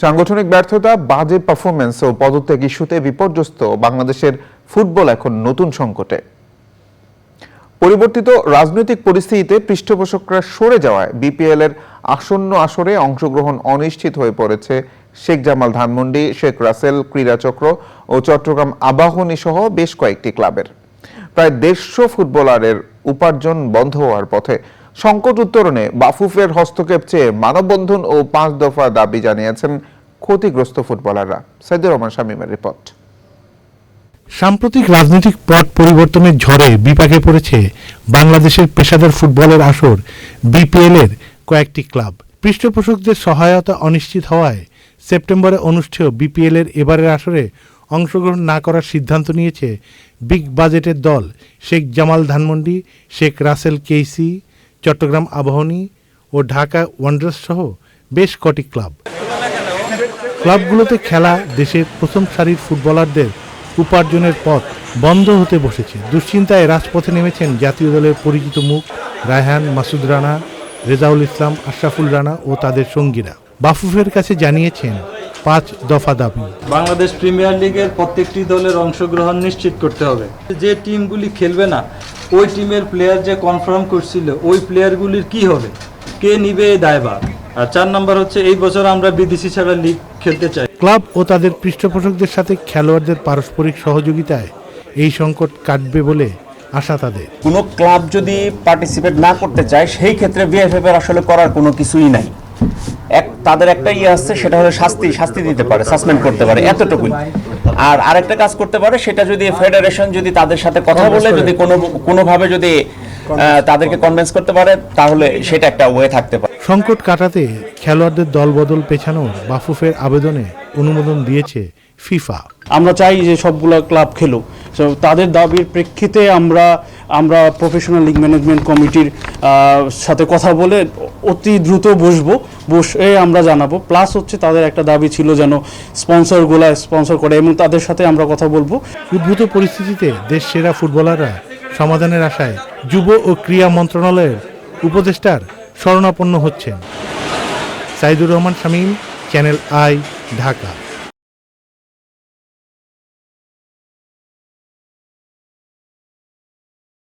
সাংগঠনিক ব্যর্থতা, বাজে পারফরমেন্স ও পদত্যাগ ইস্যুতে বিপর্যস্ত বাংলাদেশের ফুটবল এখন নতুন সংকটে। পরিবর্তিত রাজনৈতিক পরিস্থিতিতে পৃষ্ঠপোষকরা সরে যাওয়ায় বিপিএল এর আসন্ন আসরে অংশগ্রহণ অনিশ্চিত হয়ে পড়েছে শেখ জামাল ধানমন্ডি, শেখ রাসেল ক্রীড়াচক্র ও চট্টগ্রাম আবাহনী সহ বেশ কয়েকটি ক্লাবের। প্রায় দেড়শো ফুটবলারের উপার্জন বন্ধ হওয়ার পথে সংকট উত্তরণে বাফুফের হস্তক্ষেপ চেয়ে মানববন্ধন ও পাঁচ দফা দাবি জানিয়েছেন ক্ষতিগ্রস্ত ফুটবলাররা। সাইদুর রহমান শামীমের রিপোর্ট। সাম্প্রতিক রাজনৈতিক পট পরিবর্তনের ঝড়ে বিপাকে পড়েছে বাংলাদেশের পেশাদার ফুটবলের আসর, বিপিএল এর কয়েকটি ক্লাব। পৃষ্ঠপোষকদের সহায়তা অনিশ্চিত হওয়ায় সেপ্টেম্বরে অনুষ্ঠেয় বিপিএল এর এবারের আসরে অংশগ্রহণ না করার সিদ্ধান্ত নিয়েছে বিগ বাজেটের দল শেখ জামাল ধানমন্ডি, শেখ রাসেল কেইসি চট্টগ্রাম আবাহনী ও ঢাকা ওয়ান্ডার্স সহ বেশ কটি ক্লাব। ক্লাবগুলোতে খেলা দেশের প্রথম সারির ফুটবলারদের উপার্জনের পথ বন্ধ হতে বসেছে। দুশ্চিন্তায় রাজপথে নেমেছেন জাতীয় দলের পরিচিত মুখ রায়হান, মাসুদ রানা, রেজাউল ইসলাম, আশরাফুল রানা ও তাদের সঙ্গীরা। বাফুফের কাছে জানিয়েছেন পাঁচ দফা দাবি। বাংলাদেশ প্রিমিয়ার লিগের প্রত্যেকটি দলের অংশগ্রহণ নিশ্চিত করতে হবে। যে টিমগুলি খেলবে না ওই টিমের প্লেয়ার যে কনফার্ম করছিল ওই প্লেয়ারগুলির কি হবে? কে নিবে এই দায়ভার? আর চার নম্বর হচ্ছে এই বছর আমরা বিদেশি ছাড়া লিগ খেলতে চাই। ক্লাব ও তাদের পৃষ্ঠপোষকদের সাথে খেলোয়াড়দের পারস্পরিক সহযোগিতায় এই সংকট কাটবে বলে আশা তাদের। কোনো ক্লাব যদি পার্টিসিপেট না করতে চায় সেই ক্ষেত্রে বিএফএফ এর আসলে করার কোনো কিছুই নাই। এক তাদের একটা ইয়ে আছে সেটা হলো শাস্তি শাস্তি দিতে পারে সাসপেন্ড করতে পারে এতটুকুই। আর আরেকটা কাজ করতে পারে সেটা যদি ফেডারেশন যদি তাদের সাথে কথা বলে যদি কোনো কোনোভাবে যদি আহ, তাদেরকে কনভিন্স করতে পারে তাহলে সেটা একটা ওয়ে থাকতে পারে। সংকট কাটাতে খেলোয়াড়দের দলবদল পেছানোর বাফুফের আবেদনে অনুমোদন দিয়েছে ফিফা। আমরা চাই যে সবগুলো ক্লাব খেলুক। So, তাদের দাবির প্রেক্ষিতে আমরা আমরা প্রফেশনাল লিগ ম্যানেজমেন্ট কমিটির সাথে কথা বলে অতি দ্রুত বসবো। বসে আমরা জানাব। প্লাস হচ্ছে তাদের একটা দাবি ছিল যেন স্পন্সরগুলা স্পন্সর করে এবং তাদের সাথে আমরা কথা বলব। উদ্ভূত পরিস্থিতিতে দেশ সেরা ফুটবলাররা সমাধানের আশায় যুব ও ক্রীড়া মন্ত্রণালয়ের উপদেষ্টার শরণাপন্ন হচ্ছেন। Saidur Rahman Shamim channel I Dhaka